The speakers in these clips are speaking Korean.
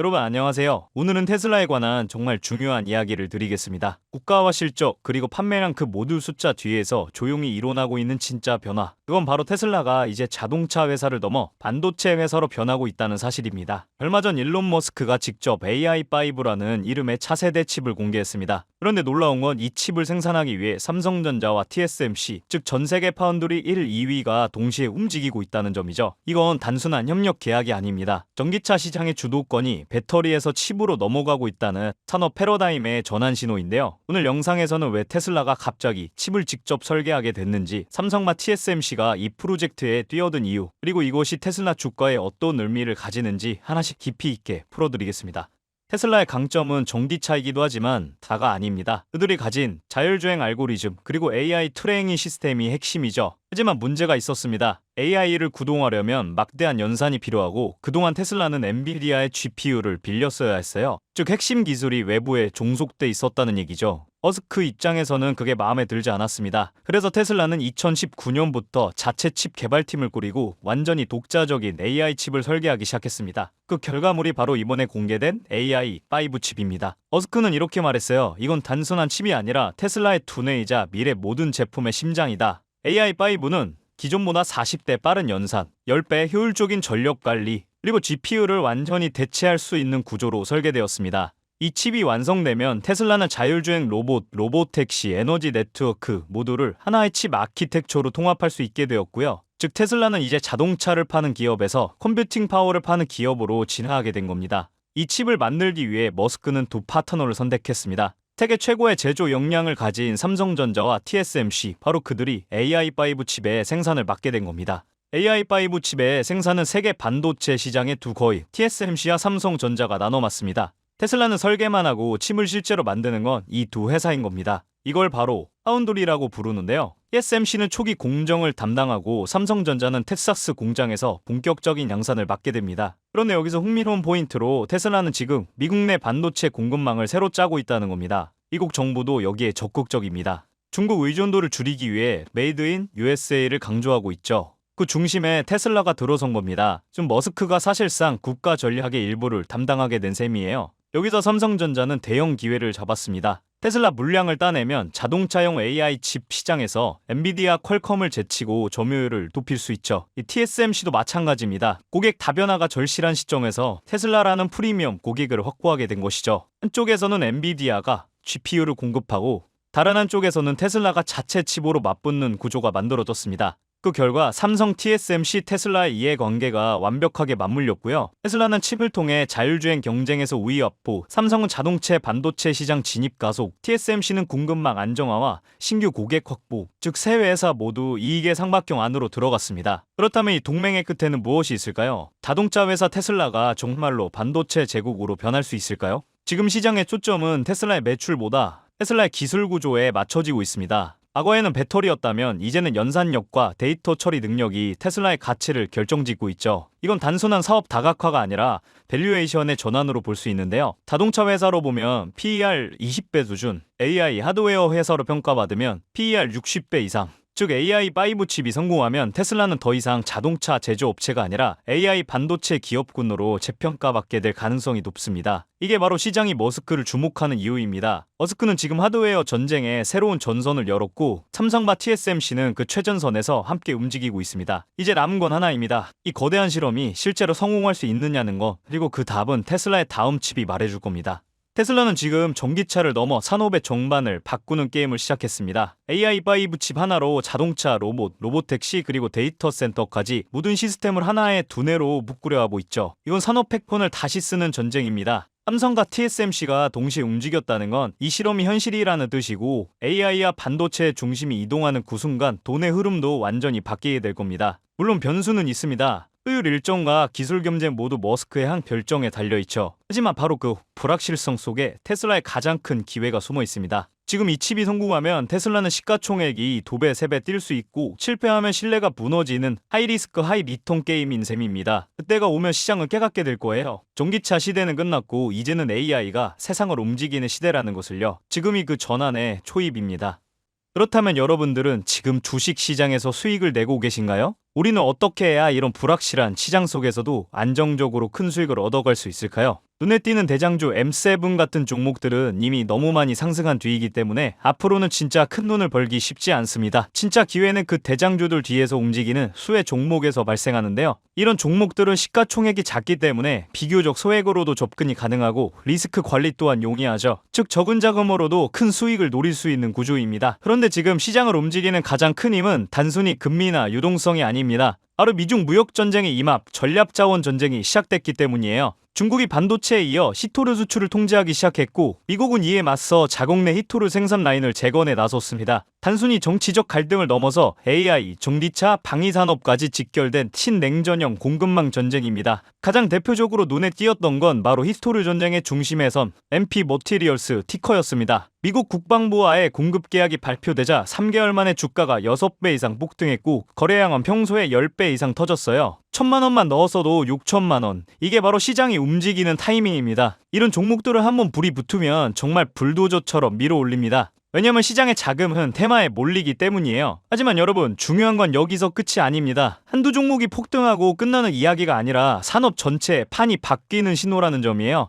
여러분 안녕하세요. 오늘은 테슬라에 관한 정말 중요한 이야기를 드리겠습니다. 국가와 실적 그리고 판매량 그 모두 숫자 뒤에서 조용히 일어나고 있는 진짜 변화. 그건 바로 테슬라가 이제 자동차 회사를 넘어 반도체 회사로 변하고 있다는 사실입니다. 얼마 전 일론 머스크가 직접 AI5라는 이름의 차세대 칩을 공개했습니다. 그런데 놀라운 건 이 칩을 생산하기 위해 삼성전자와 TSMC, 즉 전 세계 파운드리 1, 2위가 동시에 움직이고 있다는 점이죠. 이건 단순한 협력 계약이 아닙니다. 전기차 시장의 주도권이 배터리에서 칩으로 넘어가고 있다는 산업 패러다임의 전환 신호인데요. 오늘 영상에서는 왜 테슬라가 갑자기 칩을 직접 설계하게 됐는지, 삼성과 TSMC가 이 프로젝트에 뛰어든 이유, 그리고 이것이 테슬라 주가에 어떤 의미를 가지는지 하나씩 깊이 있게 풀어드리겠습니다. 테슬라의 강점은 전기차이기도 하지만 다가 아닙니다. 그들이 가진 자율주행 알고리즘 그리고 AI 트레이닝 시스템이 핵심이죠. 하지만 문제가 있었습니다. AI를 구동하려면 막대한 연산이 필요하고 그동안 테슬라는 엔비디아의 GPU를 빌렸어야 했어요. 즉 핵심 기술이 외부에 종속돼 있었다는 얘기죠. 어스크 입장에서는 그게 마음에 들지 않았습니다. 그래서 테슬라는 2019년부터 자체 칩 개발팀을 꾸리고 완전히 독자적인 AI 칩을 설계하기 시작했습니다. 그 결과물이 바로 이번에 공개된 AI5 칩입니다. 어스크는 이렇게 말했어요. 이건 단순한 칩이 아니라 테슬라의 두뇌이자 미래 모든 제품의 심장이다. AI5는 기존보다 40대 빠른 연산, 10배 효율적인 전력 관리, 그리고 GPU를 완전히 대체할 수 있는 구조로 설계되었습니다. 이 칩이 완성되면 테슬라는 자율주행 로봇, 로보택시, 에너지 네트워크 모두를 하나의 칩 아키텍처로 통합할 수 있게 되었고요. 즉 테슬라는 이제 자동차를 파는 기업에서 컴퓨팅 파워를 파는 기업으로 진화하게 된 겁니다. 이 칩을 만들기 위해 머스크는 두 파트너를 선택했습니다. 세계 최고의 제조 역량을 가진 삼성전자와 TSMC, 바로 그들이 AI5 칩의 생산을 맡게 된 겁니다. AI5 칩의 생산은 세계 반도체 시장의 두 거의 TSMC와 삼성전자가 나눠 맡습니다. 테슬라는 설계만 하고 칩을 실제로 만드는 건 이 두 회사인 겁니다. 이걸 바로 파운드리라고 부르는데요. TSMC는 초기 공정을 담당하고 삼성전자는 텍사스 공장에서 본격적인 양산을 맡게 됩니다. 그런데 여기서 흥미로운 포인트로 테슬라는 지금 미국 내 반도체 공급망을 새로 짜고 있다는 겁니다. 미국 정부도 여기에 적극적입니다. 중국 의존도를 줄이기 위해 메이드 인 USA를 강조하고 있죠. 그 중심에 테슬라가 들어선 겁니다. 좀 머스크가 사실상 국가 전략의 일부를 담당하게 된 셈이에요. 여기서 삼성전자는 대형 기회를 잡았습니다. 테슬라 물량을 따내면 자동차용 AI 칩 시장에서 엔비디아 퀄컴을 제치고 점유율을 높일 수 있죠. 이 TSMC도 마찬가지입니다. 고객 다변화가 절실한 시점에서 테슬라라는 프리미엄 고객을 확보하게 된 것이죠. 한쪽에서는 엔비디아가 GPU를 공급하고 다른 한쪽에서는 테슬라가 자체 칩으로 맞붙는 구조가 만들어졌습니다. 그 결과 삼성 TSMC 테슬라의 이해관계가 완벽하게 맞물렸고요. 테슬라는 칩을 통해 자율주행 경쟁에서 우위 확보, 삼성은 자동차 반도체 시장 진입 가속, TSMC는 공급망 안정화와 신규 고객 확보, 즉 세 회사 모두 이익의 삼각형 안으로 들어갔습니다. 그렇다면 이 동맹의 끝에는 무엇이 있을까요? 자동차 회사 테슬라가 정말로 반도체 제국으로 변할 수 있을까요? 지금 시장의 초점은 테슬라의 매출보다 테슬라의 기술 구조에 맞춰지고 있습니다. 과거에는 배터리였다면 이제는 연산력과 데이터 처리 능력이 테슬라의 가치를 결정짓고 있죠. 이건 단순한 사업 다각화가 아니라 밸류에이션의 전환으로 볼 수 있는데요. 자동차 회사로 보면 PER 20배 수준, AI 하드웨어 회사로 평가받으면 PER 60배 이상, 즉 AI5 칩이 성공하면 테슬라는 더 이상 자동차 제조업체가 아니라 AI 반도체 기업군으로 재평가받게 될 가능성이 높습니다. 이게 바로 시장이 머스크를 주목하는 이유입니다. 머스크는 지금 하드웨어 전쟁에 새로운 전선을 열었고 삼성과 TSMC는 그 최전선에서 함께 움직이고 있습니다. 이제 남은 건 하나입니다. 이 거대한 실험이 실제로 성공할 수 있느냐는 거 그리고 그 답은 테슬라의 다음 칩이 말해줄 겁니다. 테슬라는 지금 전기차를 넘어 산업의 정반을 바꾸는 게임을 시작했습니다. AI5 칩 하나로 자동차, 로봇, 로보택시 그리고 데이터 센터까지 모든 시스템을 하나의 두뇌로 묶으려 하고 있죠. 이건 산업 팩폰을 다시 쓰는 전쟁입니다. 삼성과 TSMC가 동시에 움직였다는 건 이 실험이 현실이라는 뜻이고 AI와 반도체 중심이 이동하는 그 순간 돈의 흐름도 완전히 바뀌게 될 겁니다. 물론 변수는 있습니다. 효율 일정과 기술 경쟁 모두 머스크의 한 결정에 달려 있죠. 하지만 바로 그 불확실성 속에 테슬라의 가장 큰 기회가 숨어 있습니다. 지금 이 칩이 성공하면 테슬라는 시가총액이 두 배, 세배뛸 수 있고 실패하면 신뢰가 무너지는 하이리스크 하이 리턴 게임인 셈입니다. 그때가 오면 시장을 깨닫게 될 거예요. 전기차 시대는 끝났고 이제는 AI가 세상을 움직이는 시대라는 것을요. 지금이 그 전환의 초입입니다. 그렇다면 여러분들은 지금 주식 시장에서 수익을 내고 계신가요? 우리는 어떻게 해야 이런 불확실한 시장 속에서도 안정적으로 큰 수익을 얻어갈 수 있을까요? 눈에 띄는 대장주 M7 같은 종목들은 이미 너무 많이 상승한 뒤이기 때문에 앞으로는 진짜 큰 돈을 벌기 쉽지 않습니다. 진짜 기회는 그 대장주들 뒤에서 움직이는 수혜 종목에서 발생하는데요. 이런 종목들은 시가총액이 작기 때문에 비교적 소액으로도 접근이 가능하고 리스크 관리 또한 용이하죠. 즉 적은 자금으로도 큰 수익을 노릴 수 있는 구조입니다. 그런데 지금 시장을 움직이는 가장 큰 힘은 단순히 금리나 유동성이 아 닙니다. 바로 미중 무역 전쟁의 임합, 전략 자원 전쟁이 시작됐기 때문이에요. 중국이 반도체에 이어 히토르 수출을 통제하기 시작했고 미국은 이에 맞서 자국 내 히토르 생산 라인을 재건에 나섰습니다. 단순히 정치적 갈등을 넘어서 AI, 전기차, 방위 산업까지 직결된 친냉전형 공급망 전쟁입니다. 가장 대표적으로 눈에 띄었던 건 바로 히토르 전쟁의 중심에 선 MP 머티리얼스 티커였습니다. 미국 국방부와의 공급 계약이 발표되자 3개월 만에 주가가 6배 이상 폭등했고 거래량은 평소에 10배 이상 터졌어요. 천만 원만 넣었어도 6천만 원. 이게 바로 시장이 움직이는 타이밍입니다. 이런 종목들을 한번 불이 붙으면 정말 불도저처럼 밀어 올립니다. 왜냐면 시장의 자금은 테마에 몰리기 때문이에요. 하지만 여러분, 중요한 건 여기서 끝이 아닙니다. 한두 종목이 폭등하고 끝나는 이야기가 아니라 산업 전체 판이 바뀌는 신호라는 점이에요.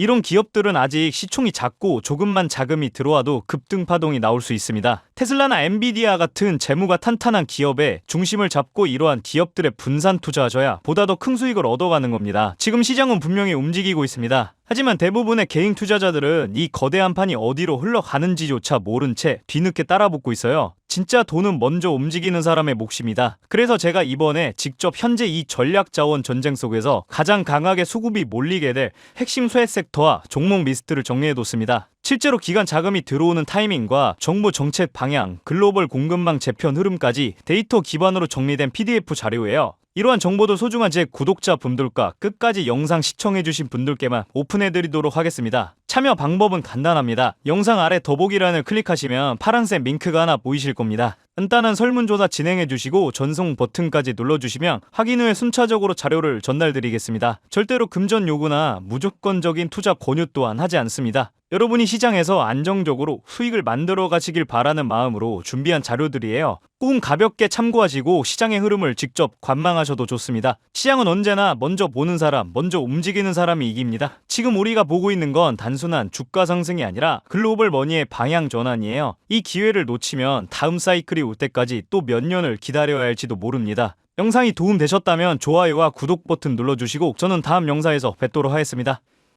이런 기업들은 아직 시총이 작고 조금만 자금이 들어와도 급등 파동이 나올 수 있습니다. 테슬라나 엔비디아 같은 재무가 탄탄한 기업에 중심을 잡고 이러한 기업들의 분산 투자하셔야 보다 더 큰 수익을 얻어가는 겁니다. 지금 시장은 분명히 움직이고 있습니다. 하지만 대부분의 개인 투자자들은 이 거대한 판이 어디로 흘러가는지조차 모른 채 뒤늦게 따라붙고 있어요. 진짜 돈은 먼저 움직이는 사람의 몫입니다. 그래서 제가 이번에 직접 현재 이 전략 자원 전쟁 속에서 가장 강하게 수급이 몰리게 될 핵심 수혜 섹터와 종목 리스트를 정리해뒀습니다. 실제로 기관 자금이 들어오는 타이밍과 정부 정책 방향, 글로벌 공급망 재편 흐름까지 데이터 기반으로 정리된 PDF 자료예요. 이러한 정보도 소중한 제 구독자 분들과 끝까지 영상 시청해주신 분들께만 오픈해드리도록 하겠습니다. 참여 방법은 간단합니다. 영상 아래 더보기란을 클릭하시면 파란색 링크가 하나 보이실 겁니다. 간단한 설문조사 진행해주시고 전송 버튼까지 눌러주시면 확인 후에 순차적으로 자료를 전달드리겠습니다. 절대로 금전 요구나 무조건적인 투자 권유 또한 하지 않습니다. 여러분이 시장에서 안정적으로 수익을 만들어 가시길 바라는 마음으로 준비한 자료들이에요. 꿈 가볍게 참고하시고 시장의 흐름을 직접 관망하셔도 좋습니다. 시장은 언제나 먼저 보는 사람, 먼저 움직이는 사람이 이깁니다. 지금 우리가 보고 있는 건 단순한 주가 상승이 아니라 글로벌 머니의 방향 전환이에요. 이 기회를 놓치면 다음 사이클이 올 때까지 또 몇 년을 기다려야 할지도 모릅니다. 영상이 도움되셨다면 좋아요와 구독 버튼 눌러주시고 저는 다음 영상에서 뵙도록 하겠습니다.